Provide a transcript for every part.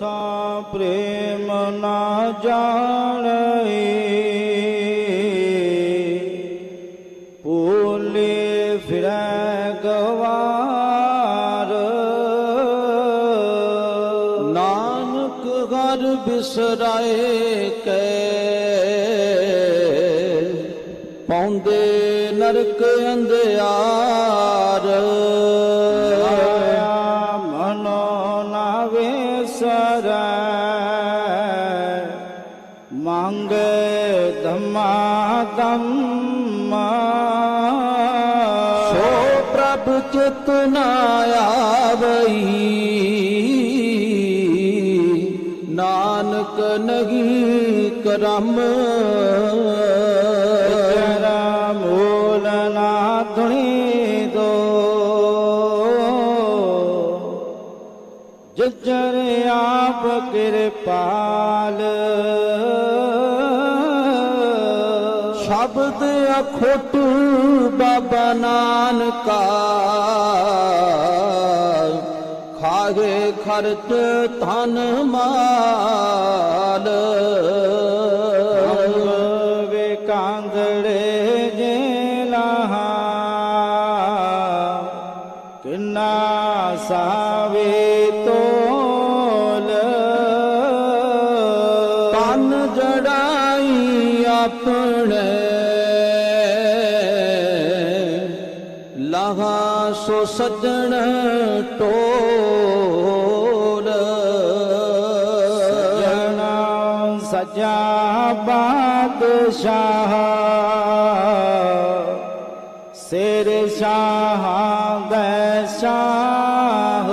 ਕਥਾ ਪ੍ਰੇਮ ਨਾ ਜਾਣਈ। ਨਹੀਂ ਕਰਮ। ਤੇਰਾ ਮੂਲ ਨਾ ਧੁਣੀ ਦੋ। ਜਜਰ ਆਪ ਕਿਰਪਾਲ। ਸ਼ਬਦ ਅਖੋਟ ਬਾਬਾ ਨਾਨਕਾ। ਖਾਗੇ ਖਰਚ ਧਨ ਮਾਲ ਆਪਣੇ ਲਹਾ ਸੋ ਸਜਣ ਟੋਲ ਜਣਾ ਸਜਾ ਬਾਦਸ਼ਾਹ ਸਿਰ ਸ਼ਾਹ ਦੇ ਸ਼ਾਹ।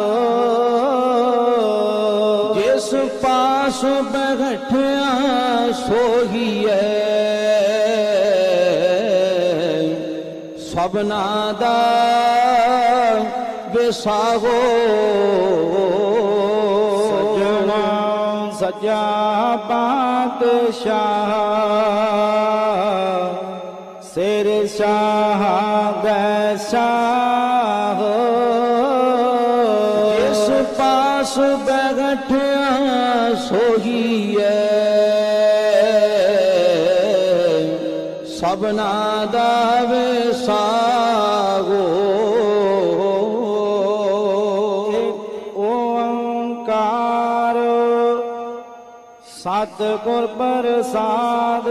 ਜਿਸ ਪਾਸ ਬੈਠਿਆ ਸੋਹੀਐ ਸਭਨਾ ਦਾ ਵਿਸਾਹੋ ਸਜਣਾ, ਸਜਾ ਬਾਦਸ਼ਾਹ ਸਿਰ ਸ਼ਾਹ ਦੇ ਸ਼ਾਹ। ਜਿਸ ਪਾਸ ਬੈਠਿਆ ਸੋਹੀਐ। ਸਭਨਾ ਦਾ ਵਿਸਾਹੋ ਸਤਿਗੁਰ ਪ੍ਰਸਾਦ,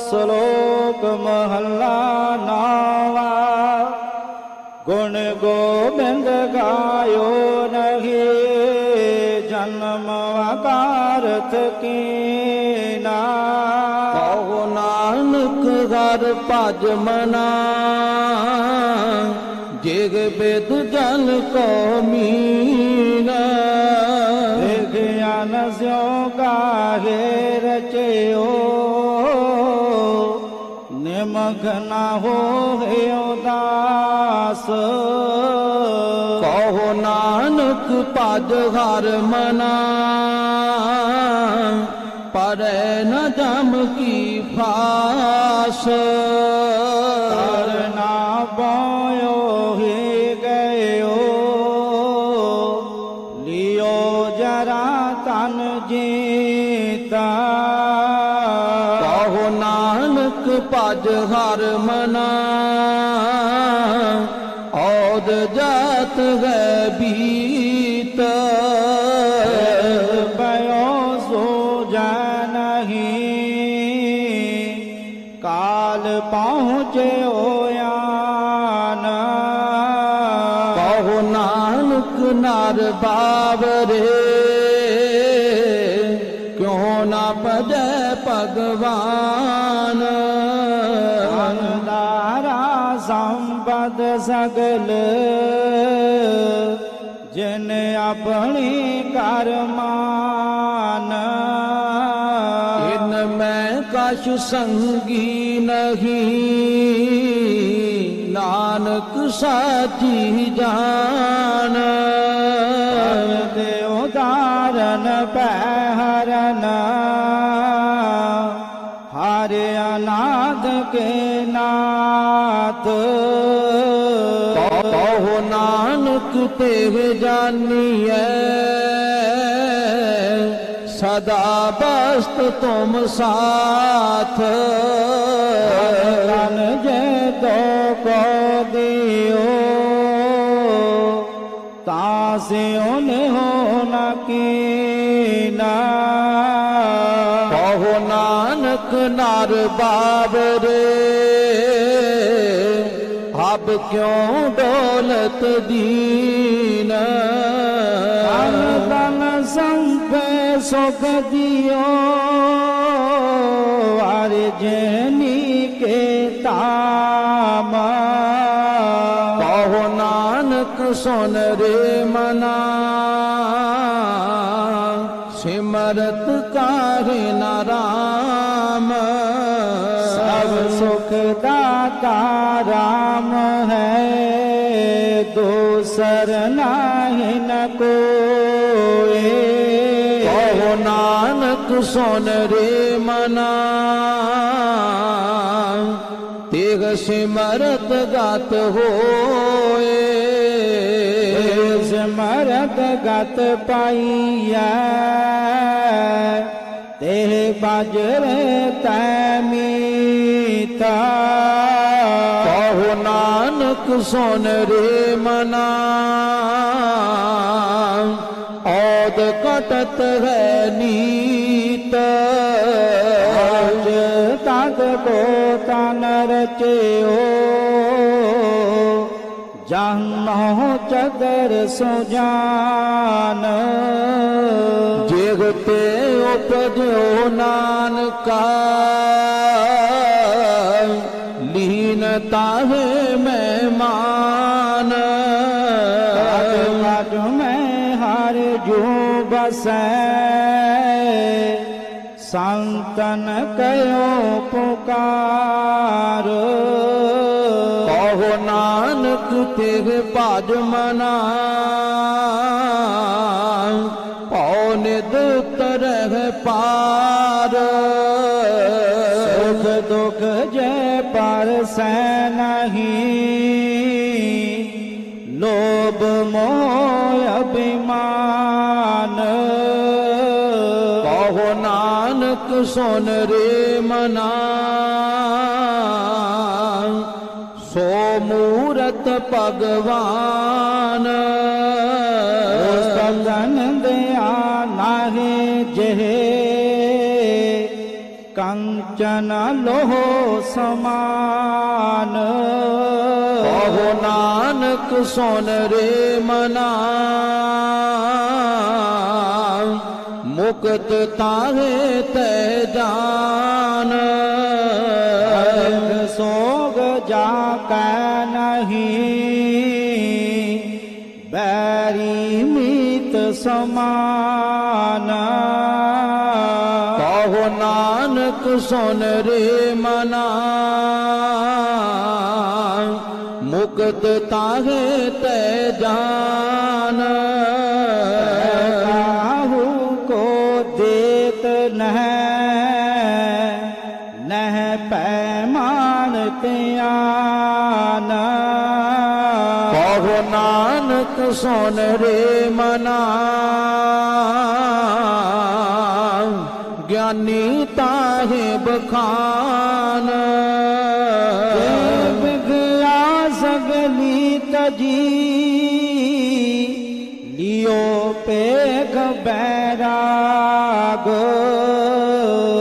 ਸ਼ਲੋਕ ਮਹੱਲਾ ਨਾਵਾ। ਗੁਣ ਗੋਬਿੰਦ ਗਾਇਓ ਨਹੀ, ਜਨਮ ਵਕਾਰਤ ਕੀਨਾ ਕਹੋ ਨਾਨਕ ਘਰ ਭਜ ਮਨਾ, ਜਿਗ ਬੇਦ ਜਲ ਕੋ ਮੀਨਾ। ਕਾਹੇ ਰਚਿਓ ਨਿਮਖ ਨਾ ਹੋਏ ਕਹੋ ਨਾਨਕ, ਭਜ ਹਰ ਮਨਾ, ਪਰੈ ਨ ਜਮ ਕੀ ਫਾਸ। ਬੀਤ। ਬਯੋ ਸੋ ਨਹੀਂ ਕਾਲ ਆਨ ਕਹੋ ਨਾਨਕ ਨਰ ਬਾਵਰੇ। ਕਿਉ ਨਾ ਭਗਵਾਨ। ਅਨਦਾਰਾ ਸੰਪਦ ਸਗਲ ਆਪਣੀ ਕਰਮਾਨ ਇਨ ਮੈਂ ਕਛ ਸੰਗੀ ਨਹੀਂ। ਨਾਨਕ ਸਾਚੀ ਜਾਣ। ਤੇ ਉਦਾਰਨ ਪੈ ਹਰਨ ਹਰਿ ਅਨਾਦ ਕੇ ਨਾਥ। ਦੇਵ ਜਾਨੀ ਐ ਸਦਾ ਬਸਤ ਤੁਮ ਸਾਥ। ਤਨ ਜੈ ਤੋ ਕੋ ਦਿਓ। ਤਾਸੇ ਉਨ ਹੋ ਨਾ ਕੀਨਾ। ਕਹੋ ਨਾਨਕ ਨਰ ਬਾਬਰੇ। ਅਬ ਕਿਉਂ ਦੌਲਤ ਦੀਨ? ਤਨ ਤਨ ਸੰਪੇ ਸੁਖ ਦਿਓ ਹਰ ਜਨੀ ਕੇ ਤਾਮ ਕਹੋ ਨਾਨਕ ਸੁਨ ਰੇ ਮਨਾ ਸਿਮਰਤ ਕਰ ਨਾਰਾਮ ਸਭ ਸੁਖ ਦਾਤਾ ਕੋਏ ਕਹੋ ਨਾਨਕ ਸੁਨ ਰੇ ਮਨਾ ਤੇਗ ਸਿਮਰਤ ਗਤ ਹੋਏ ਸਿਮਰਤ ਗਤ ਪਾਈਐ ਤੇ ਬਾਜਰ ਤੈ ਮੀਤਾ ਕਹੋ ਨਾਨਕ ਸੁਨ ਰੇ ਮਨਾ ਕਟਤ ਹੈ ਨੀਤ। ਅੱਜ ਤਦ ਕੋ ਤਨ ਰਚਿਓ। ਜਨਮੋ ਚਦਰ ਸੁਜਾਨ ਜਿਗ ਉਪਜਿਓ ਨਾਨਕਾ। ਲੀਨ ਤਾਹੇ ਬਸੈ ਸੰਤਨ ਕਯੋ ਪੁਕਾਰ। ਕਹੋ ਨਾਨਕ ਤੇਰੇ ਭਜ ਮਨਾ। ਸੁਨ ਰੇ ਮਨਾ। ਸੋ ਮੂਰਤ ਭਗਵਾਨ। ਸਤਨ ਦਿਆ ਨਾਹੀ ਜਿਹੇ। ਕੰਚਨ ਲੋਹ ਸਮਾਨ। ਕਹੋ ਨਾਨਕ ਸੁਨ ਰੇ ਮਨਾ। ਮੁਕਤ ਤਾਹੇ ਤੈ ਜਾਨ। ਸੋਗ ਜਾ ਕੈ ਨਹੀਂ। ਬੈਰੀ ਮੀਤ ਸਮਾਨ। ਕਹੋ ਨਾਨਕ ਸੁਨ ਰੇ ਮਨਾ। ਮੁਕਤ ਤਾਹੇ ਤੈ ਜਾਨ। ਨਾਨਕ ਸੁਨ ਰੇ ਮਨਾ। ਗਿਆਨੀ ਤਾਹੇ ਬਖਾਨ। ਬਿਗਿਆ ਸਗਲੀ ਤਜੀ ਲਿਓ ਪੇਖ ਬੈਰਾਗ।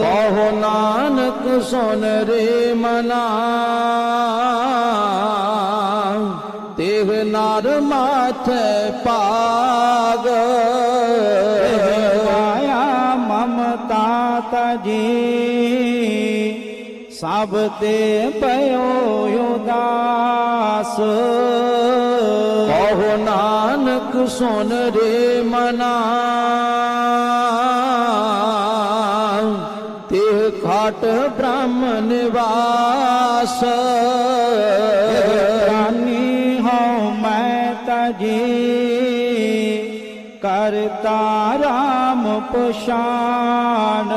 ਕਹੋ ਨਾਨਕ ਸੁਨ ਰੇ ਮਨਾ। ਨਰ ਮਾਥੇ ਪਾਗ ਮਾਇਆ ਮਮਤਾ ਤਜੀ। ਸਭ ਤੇ ਪਇਓ ਉਦਾਸ। ਕਹੋ ਨਾਨਕ ਸੁਨ ਰੇ ਮਨਾ। ਖਾਟ ਬ੍ਰਹਮ ਨਿਵਾਸ। ਕਰਤਾ ਰਾਮ ਪਛਾਨ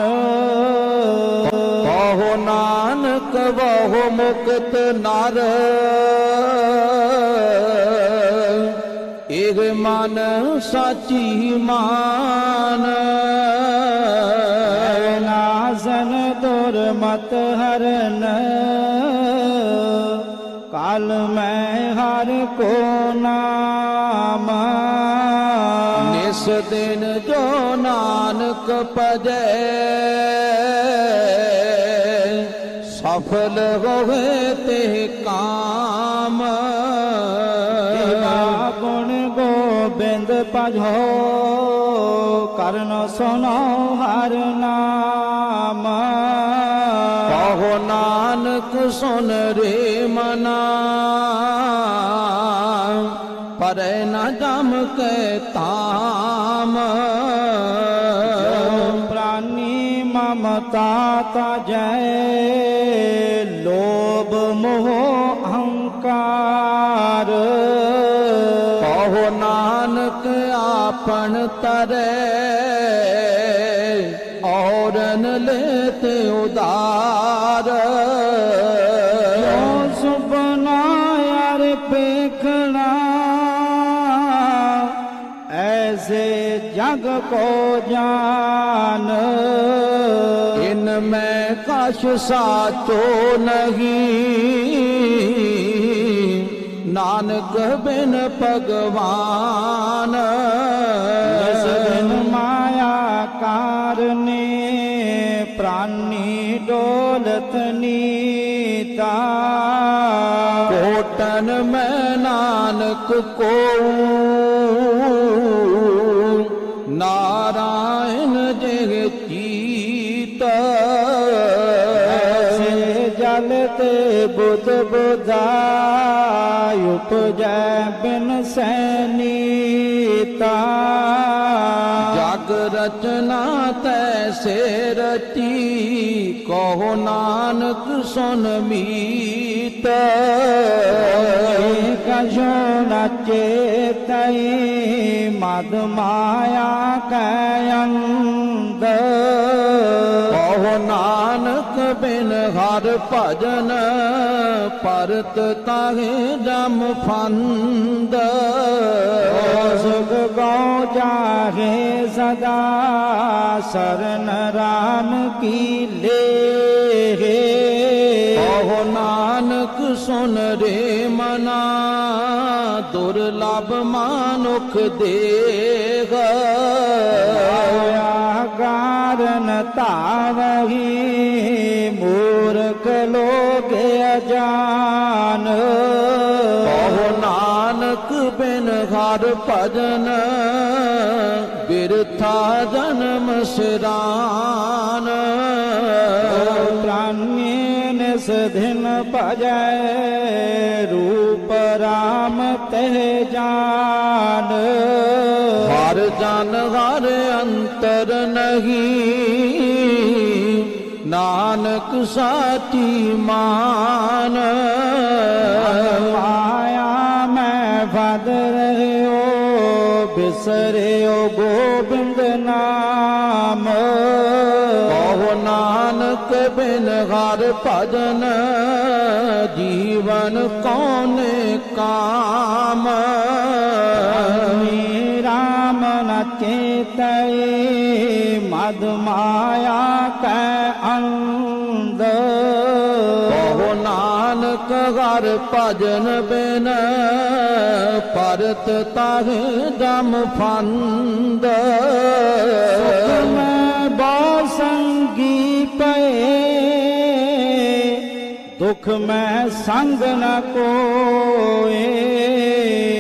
ਕਹੋ ਨਾਨਕ ਬਹੁ ਮੁਕਤ ਨਰ। ਇਹ ਮਨ ਸਾਚੀ ਮਾਨ। ਮਤ ਹਰਨ। ਕਾਲ ਮੈਂ ਹਰ ਕੋ ਨਾਮ। ਨਿਸ ਦਿਨ ਜੋ ਨਾਨਕ ਭਜੈ ਸਫਲ ਹੋਵੇ ਤੇ ਕਾਮ। ਤੇਰਾ ਗੁਣ ਗੋਬਿੰਦ ਭਜੋ ਕਰਨ ਸੁਨੋ ਹਰ ਨਾਮ। ਕਹੋ ਨਾਨਕ ਸੁਨ ਰੇ ਮਨਾ। ਮਮਤਾ ਤਜੈ ਲੋਭ ਮੋਹ ਅਹੰਕਾਰ ਕਹੋ ਨਾਨਕ ਆਪਨ ਤਰੈ, ਔਰਨ ਲੈਤ ਉਦਾਰ ਜੋ ਸੁਪਨਾ ਯਾਰ ਪੇਖਣਾ, ਐਸੇ ਜਗ ਕੋ ਮੈਂ ਕਛ ਸਾਚੋ ਨਹੀਂ। ਨਾਨਕ ਬਿਨ ਭਗਵਾਨ। ਮਾਇਆ ਕਾਰਨੇ ਪ੍ਰਾਨੀ ਡੋਲਤ ਨੀਤਾ। ਕੋਟਨ ਮੈਂ ਨਾਨਕ ਕੋ ਬੁੱਧ ਬੁਧਾ ਉਪਜੈ ਬਿਨ ਸੈਨੀਤਾ ਜਗ ਰਚਨਾ ਤੈਸੇ ਰਚੀ ਕਹੋ ਨਾਨਕ ਸੁਨ ਮੀਤ। ਕਹੋ ਨਾਨਕ ਬਿਨ ਹਰ ਭਜਨ ਪਰਤ ਤਾਹੇ ਜਮ ਫੰਦ। ਸੁਖ ਗੋ ਜਾਗੇ ਸਦਾ, ਸਰਨ ਰਾਮ ਕੀ ਲੇ। ਸੁਨ ਰੇ ਮਨਾ ਦੁਰਲਭ ਮਾਨੁਖ ਦੇਗ ਕਾਰਨ ਤਾਵਹੀ ਮੂਰਖ ਲੋਕ ਅਜਾਨ। ਕਹੋ ਨਾਨਕ ਬਿਨ ਹਰ ਭਜਨ ਬਿਰਥਾ ਜਨਮ ਸਿਰਾਨ। ਨਿਸ ਦਿਨ ਭਜੈ ਰੂਪ ਰਾਮ ਤੇ ਜਾਨ। ਹਰ ਜਨ ਹਰ ਅੰਤਰ ਨਹੀਂ, ਨਾਨਕ ਸਾਚੀ ਮਾਨ। ਮਾਇਆ ਮੈਂ ਵਦ ਰਹਿਓ, ਬਿਸਰਿਓ ਗੋਬਿੰਦ ਨਾਮ। ਕਹੋ ਨਾਨਕ ਬਿਨ ਹਰ ਭਜਨ ਜੀਵਨ ਕੌਨੇ ਕਾਮ? ਰਾਮ ਨ ਚੇਤਈ ਮਦ ਮਾਇਆ ਕੈ ਅੰਧ। ਕਹੋ ਨਾਨਕ ਹਰ ਭਜਨ ਪਰਤ ਤਾਹੇ ਜਮ ਦੁਖ ਮੈਂ ਸੰਗ ਨ ਕੋਏ।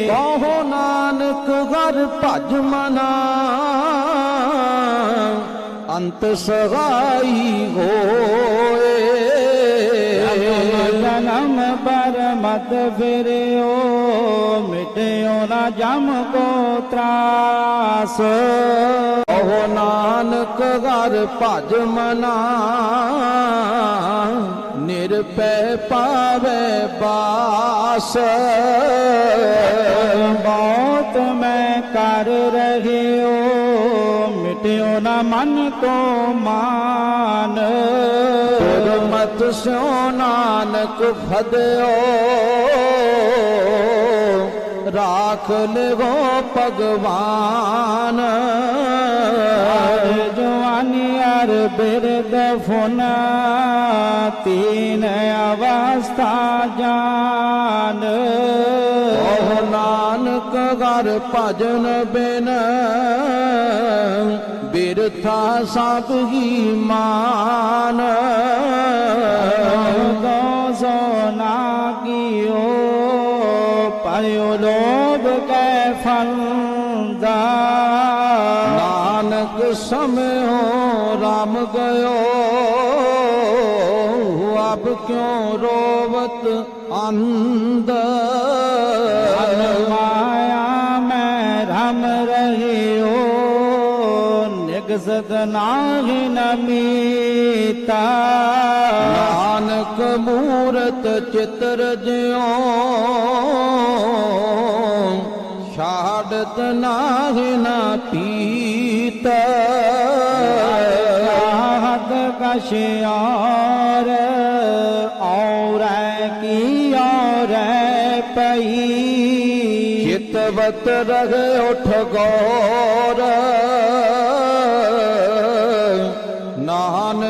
ਕਹੋ ਨਾਨਕ ਹਰ ਭਜ ਮਨਾ। ਅੰਤ ਸਹਾਈ ਹੋਏ। ਜਨਮ ਪਰ ਮਤ ਫਿਰਿਓ ਮਿਟਿਓ ਨਾ ਜਮ ਕੋ ਤਰਾਸ। ਕਹੋ ਨਾਨਕ ਹਰ ਭਜ ਮਨਾ। ਨਿਰਪੈ ਪਾਵੇ ਬਾਸ। ਬਹੁਤ ਮੈਂ ਕਰ ਰਹਿਓ, ਮਿਟਿਓ ਨਾ ਮਨ ਕੋ ਮਾਨ। ਗੁਰਮਤਿ ਸਿਓ ਨਾਨਕ ਫਦਿਓ। ਰਾਖ ਲਿਵੋ ਭਗਵਾਨ। ਜਵਾਨੀ ਕਰ ਬਿਰਦ ਫੁਨ ਤੀਨ ਅਵਸਥਾ ਜਾਨ। ਕਹੋ ਨਾਨਕ ਹਰ ਭਜਨ ਬਿਨ ਬਿਰਥਾ ਸਭ ਹੀ ਮਾਨ। ਦੋ ਸੋ ਨਾ ਕੀਓ ਪਰਿਓ ਲੋਭ ਕੈ ਫੰਦਾ ਨਾਨਕ ਸਮਿਓ ਰਾਮ ਗਇਓ, ਆਪ ਕਿਉ ਰੋਵਤ ਅੰਧ? ਮਾਇਆ ਮੈਂ ਰਮ ਰਹਿਓ ਨਾਹਿ ਨਮੀਤਾ ਨਾਨਕ ਮੂਰਤ ਚਿਤਰ ਜਿਉ ਛਾੜਤ ਨਾਹਿ ਨਾ ਪੀਤ ਔਰ ਔਰ ਕੀ ਔਰ ਪਈ ਚਿਤਵਤ ਰਹੇ ਉਠ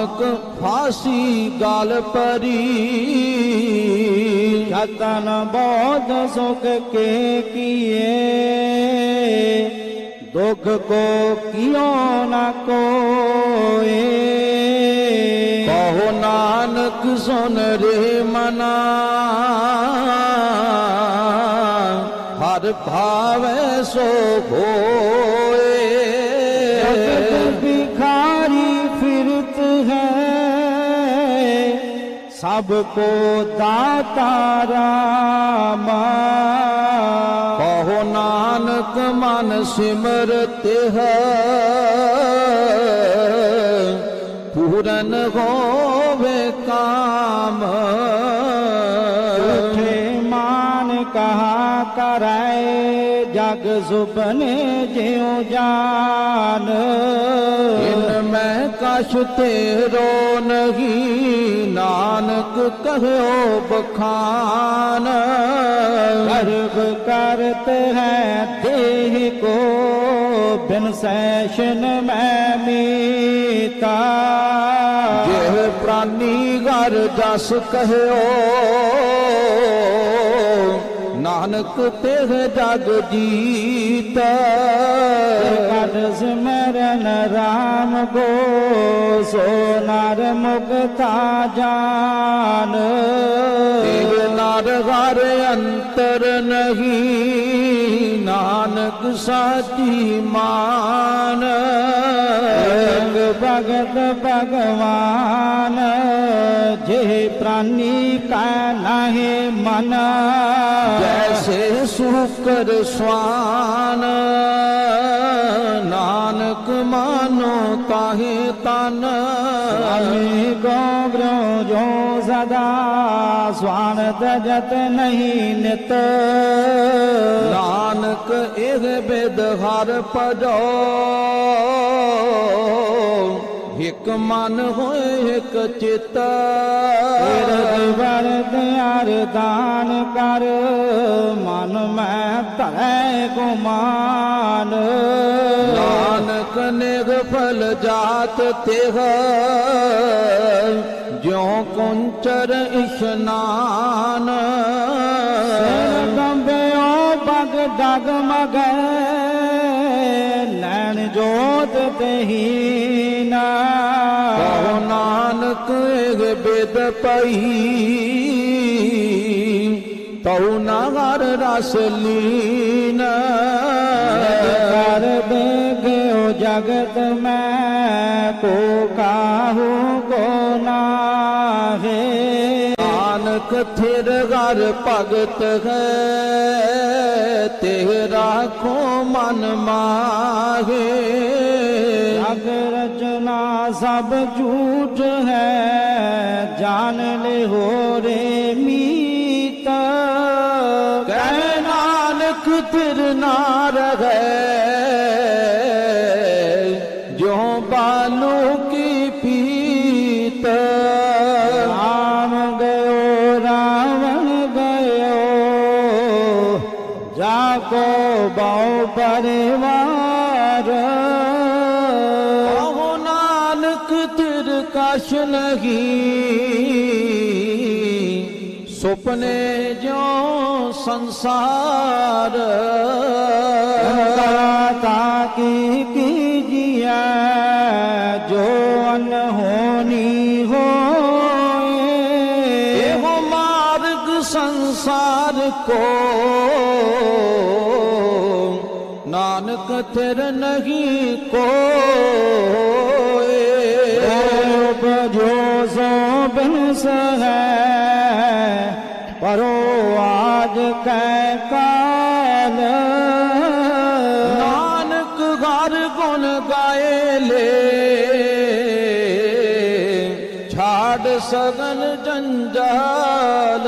ਨਾਨਕ ਫਾਸੀ ਗਲ ਪਰੀ। ਯਤਨ ਬੋਧ ਸੁਖ ਕੇ ਕੀਏ। ਦੁਖ ਕੋ ਕਿਉ ਨ ਕੋਏ? ਕਹੋ ਨਾਨਕ ਸੁਨ ਰੇ ਮਨਾ। ਹਰ ਭਾਵੇ ਸੋ ਹੋਏ सबको दाता राम कहो नानक मन सिमरते पूरन होवे काम मान कहा कराए अग सुबने ज्यो जान इन मैं कश तेरो नहीं नानक कहो बखान गर्व करते हैं देह को बिन सैशन मैं मीता यह प्राणी घर जस कहो ਨਾਨਕ ਤੇਹ ਜਗ ਜੀਤ। ਕਟ ਸਿਮਰਨ ਰਾਮ ਕੋ ਸੋ ਨਰ ਮੁਕਤਾ ਜਾਨ। ਤੇਰੇ ਨਰ ਘਰ ਅੰਤਰ ਨਹੀਂ ਨਾਨਕ ਸਾਚੀ ਮਾਨ। ਭਗਤ ਭਗਵਾਨ ਜੇ ਪ੍ਰਾਨੀ ਕਾ ਨਾਹੀ ਮਨ। ਜੈਸੇ ਸੁਕਰ ਸਵਾਨ। ਨਾਨਕ ਮਾਨੋ ਤਾਹੇ ਤਨ। ਅਮੀ ਗੋਬਰੋ ਜੋ ਸਦਾ ਸਵਾਨ ਤਜਤ ਨਹੀਂ ਨਿਤ। ਨਾਨਕ ਇਹ ਬਿਦ ਹਰ ਭਜੋ। ਇਕ ਮਨ ਹੋਏ ਇਕ ਚਿਤ। ਤੇਰੇ ਵਰਦ ਅਰਦਾਨ ਕਰ ਮਨ ਮੈਂ ਧਰੈ ਗੁਮਾਨ। ਨਾਨਕ ਨਿਗ ਫਲ ਜਾਤ ਤਿਹ ਜਿਉ ਕੁੰਚਰ ਇਸ਼ਨਾਨ ਸਿਰ ਕੰਬਿਓ ਬਗ ਡਗ ਮਗੈ ਲੈਣ ਜੋਤ ਤਹੀਨਾ ਕਹੋ ਨਾਨਕ ਇਹ ਬਿਦ ਪਈ। ਤਉ ਨਾ ਹਰ ਰਸ ਲੀਨ। ਕਰ ਦੇਗਿਓ ਜਗਤ ਮੈਂ ਕੋ ਕਾਹੂ ਕੋ ਨਾਹੇ। ਨਾਨਕ ਥਿਰ ਘਰ ਭਗਤ ਹੈ ਤੇਰਾ ਖੋ ਮਨ ਮਾਹੇ। ਜਗ ਰਚਨਾ ਸਭ ਝੂਠ ਹੈ। ਜਾਣ ਲੈ ਹੋ ਰੇ ਮੀਤ। ਕਹਿ ਨਾਨਕ ਤਿਰ ਨਾ ਰਹੇ। ਸੁਪਨੇ ਜਿਉ ਸੰਸਾਰ। ਅੰਤਰਾ ਤਾ ਕੀ ਕੀਜੀਐ ਜੋ ਅਨ ਹੋਣੀ ਹੋਏ। ਇਹੋ ਮਾਰਗ ਸੰਸਾਰ ਕੋ। ਨਾਨਕ ਤੇਰ ਨਹੀਂ ਕੋਏ। ਰੂਪ ਜੋ ਸੋ ਬਹਿਸ ਹੈ परो आज कै काल नानक घर गुण गाए ले छाड़ सगन जंजाल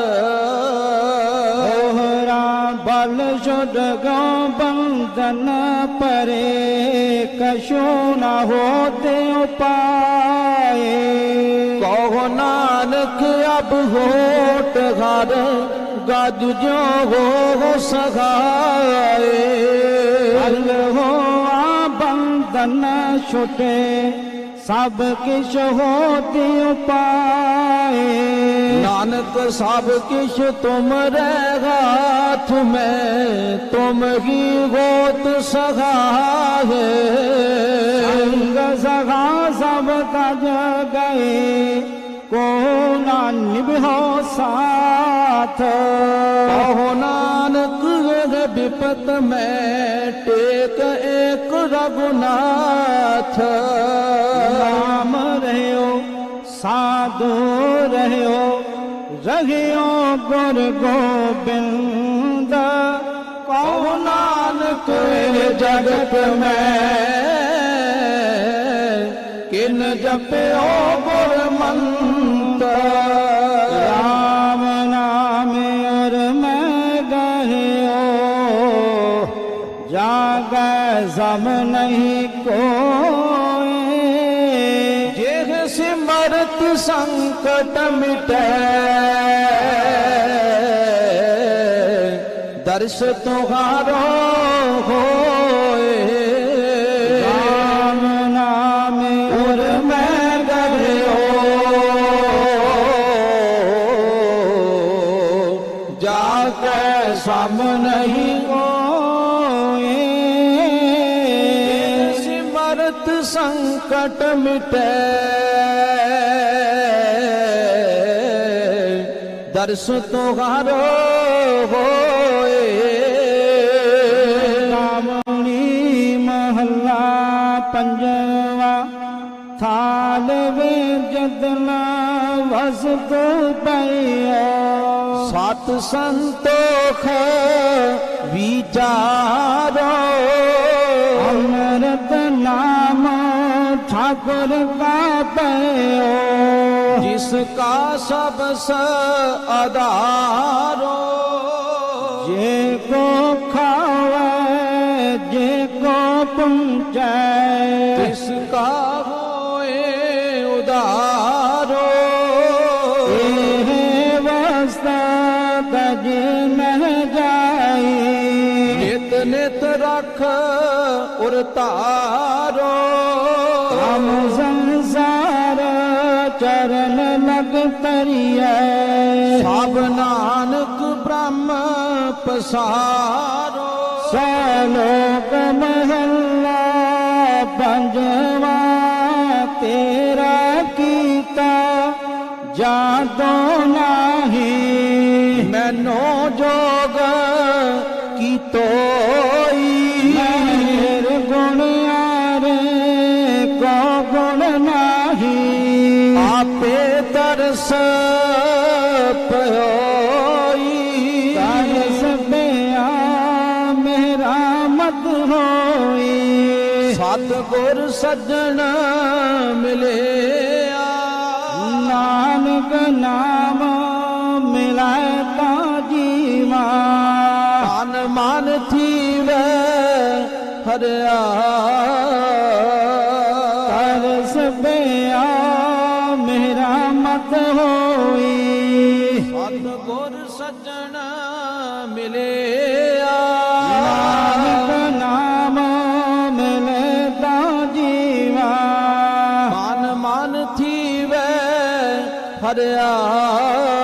ओहरा बल शुद गौ बंदन परे कशो न होते उपाय कहो नानक अब होट گھر گد جو ہو سگائے ہو بندن چھٹے سب کش ہوتی اپائے نانک سب کش تم رہ گا تمہیں تم ہی گوت سگائے سنگ سگا سب تج گئے को नान निभाओ साथ कहो नानक विपत में टेक एक रघुनाथ राम रहो साधु रहो रहियो गुर गोबिंद कहो नानक जगत में ਕਿਨ ਜਪਿਓ ਗੁਰਮੰਤ ਰਾਮ ਨਾਮ ਅਰ ਮੈਂ ਗਹਿਓ। ਜਾਗੈ ਜ਼ਮ ਨਹੀਂ ਕੋਏ। ਜਿਹ ਸਿਮਰਤ ਸੰਕਟ ਮਿਟੈ। ਦਰਸ ਤੁਹਾਰੋ ਹੋ ਮਿਟੈ ਦਰਸ ਤੁਹਾਰੋ ਹੋਏ। ਕਾਮਣੀ ਮਹੱਲਾ ਪੰਜਵਾ ਥਾਲ ਵਿੱਚ ਜਦਨਾ ਵਸਤ ਪਈਆ ਸਤ ਸੰਤੋਖ ਵਿਚਾਰੋ ਠਾਕੁਰ ਕਾ ਪਈਓ ਜਿਸ ਕਾ ਸਬਸ ਆਧਾਰੋ ਜੇ ਕੋ ਖਾਵੇ ਜੇ ਕੋ ਪੁੰਚੈ ਤਿਸ ਕਾ ਹੋਏ ਉਦਾਰੋ ਇਹ ਵਸਤਾ ਤਜ ਮਹਿ ਚਰਨ ਲਗ ਤਰੀਐ। ਸਭ ਨਾਨਕ ਬ੍ਰਹਮ ਪਸਾਰੋ। ਸਲੋਕ ਮਹੱਲਾ ਪੰਜਵਾ ਤੇਰਾ सतगुर सजण मिले नानक नाम मिलाए त जी मां हनुमान थी हरिया दरिया